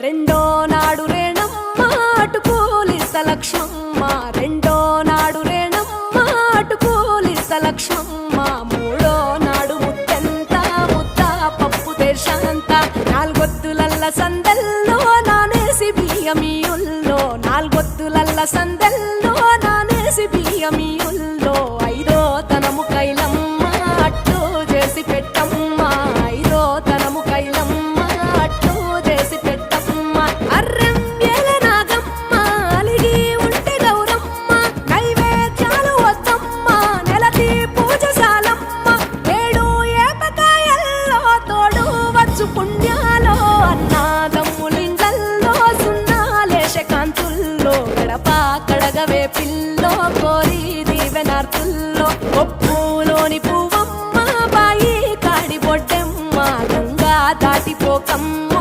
రెండో నాడు రేణమ్మ అటు లక్ష్మమ్మ రెండో నాడు రేణమ్మ అటు లక్ష్మమ్మ మూడో నాడు ముత్తెంత ముద్ద పప్పు దేశంత. నాలుగొత్తులల్ల సందల్లో నానేసి బియ్యమియుల్లో నాలుగొత్తులల్ల సందల్లో నానేసి బియ్యమియుల్లో రాజు పుణ్యాలో అన్నాదమ్ములింగల్లో సున్నాలేశ కాంతుల్లో గడప కడగవే పిల్లో కోరి దీవెనార్తుల్లో. ఒప్పులోని పువ్వమ్మ బాయి కాడి బొడ్డెమ్మ గంగా దాటిపోకమ్మ